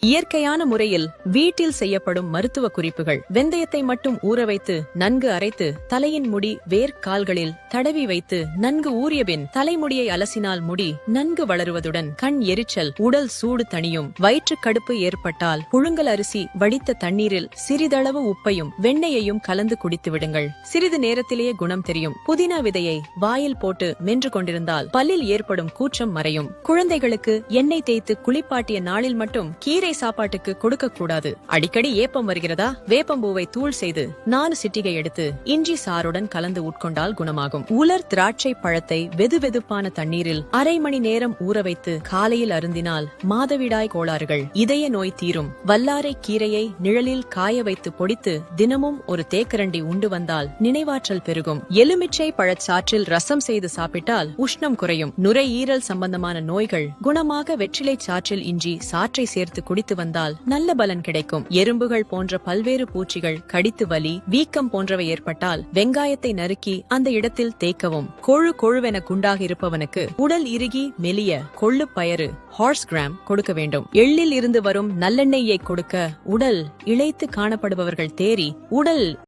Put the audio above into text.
இயற்கையான முறையில் வீட்டில் செய்யப்படும் மருத்துவ குறிப்புகள். வெந்தயத்தை மட்டும் ஊற வைத்து நன்கு அரைத்து தலையின் முடி வேர் கால்களில் தடவி வைத்து நன்கு ஊறியபின் தலைமுடியை அலசினால் முடி நன்கு வளருவதுடன் கண் எரிச்சல் உடல் சூடு தணியும். வயிற்று கடுப்பு ஏற்பட்டால் புழுங்கல் அரிசி வடித்த தண்ணீரில் சிறிதளவு உப்பையும் வெண்ணெயையும் கலந்து குடித்து விடுங்கள். சிறிது நேரத்திலேயே குணம் தெரியும். புதினா விதையை வாயில் போட்டு மென்று கொண்டிருந்தால் பல்லில் ஏற்படும் கூச்சம் மறையும். குழந்தைகளுக்கு எண்ணெய் தேய்த்து குளிப்பாட்டிய நாளில் மட்டும் கீரை சாப்பாட்டுக்கு கொடுக்க கூடாது. அடிக்கடி ஏப்பம் வருகிறதா? வேப்பம்பூவை தூள் செய்து நாலு சிட்டிகை எடுத்து இஞ்சி சாருடன் கலந்து உட்கொண்டால் குணமாகும். உலர் திராட்சை பழத்தை வெது வெதுப்பான தண்ணீரில் அரை மணி நேரம் ஊற வைத்து காலையில் அருந்தினால் மாதவிடாய் கோளாறுகள். இதய நோய் தீரும். வல்லாரை கீரையை நிழலில் காய வைத்து பொடித்து தினமும் ஒரு தேக்கரண்டி உண்டு வந்தால் நினைவாற்றல் பெருகும். எலுமிச்சை பழச்சாற்றில் ரசம் செய்து சாப்பிட்டால் உஷ்ணம் குறையும். நுரையீரல் சம்பந்தமான நோய்கள் குணமாக வெற்றிலை சாற்றில் இஞ்சி சாற்றை சேர்த்து குடித்து வந்தால் நல்ல பலன் கிடைக்கும். எறும்புகள் போன்ற பல்வேறு பூச்சிகள் கடித்து வலி வீக்கம் போன்றவை ஏற்பட்டால் வெங்காயத்தை நறுக்கி அந்த இடத்தில் தேய்க்கவும். கொழு கொழுவென குண்டாக இருப்பவனுக்கு உடல் இறுகி மெலிய கொள்ளு பயறு ஹார்ஸ் கிராம் கொடுக்க வேண்டும். எள்ளில் இருந்து வரும் நல்லெண்ணெயை கொடுக்க உடல் இளைத்து காணப்படுபவர்கள் தேறி உடல்